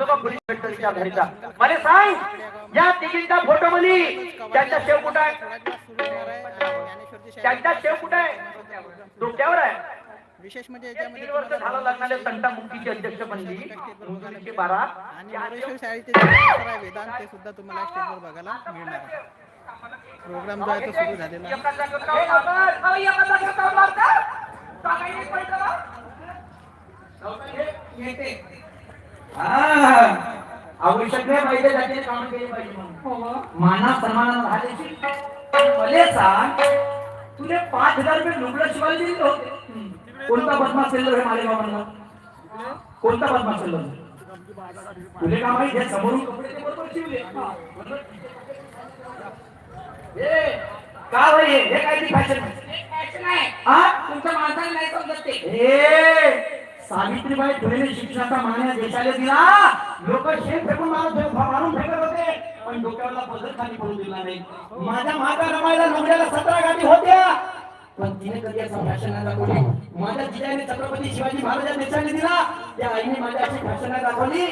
विठ्ठलच्या घरीचा. मला सांग या तिघींच्या फोटो त्यांचा शेव कुठं आहे? त्यांचा शेव कुठं आहे? डोक्यावर आहे. विशेष म्हणजे तीन वर्ष झालं तंटा मुक्तीचे अध्यक्ष बनली. मुंबईची बारा. वेदांत ते सुद्धा तुम्हाला स्टेजवर बघायला मिळणार. आहे प्रोग्राम जो आहे तो सुरू झालेला आहे. सांगायला नाही पाहिजे त्याचे काम केले पाहिजे म्हणून. माना सन्मानानं झाल्याची मले सांग. तुले पाच हजार रुपये लुगडं शिवायला दिले होते. कोणता बदमाश सेल्लर हे मालेगावांना कोणता बदमाश सेल्लर तुले का माहिती आहे? समोरून कपडे ते बरोबर शिवले. हा, का भाई हे? हे काय ती फॅशन हा तुमच्या माणसाला नाही समजत ते. सावित्रीबाई फुलेने शिक्षणाचा मान्य देशाला दिला. लोक शेण फेकून मारून मारून फेकत होते. पण डोक्याला पदर खाली पडून दिला नाही. माझ्या माता रमायला नवऱ्याला सतरा गाठी होत्या. पण तिने कधी असा फॅशन नाही दाखवली. माझ्या जिजाने छत्रपती शिवाजी महाराज देशाने दिला त्या आईने माझ्या अशी फॅशन दाखवली.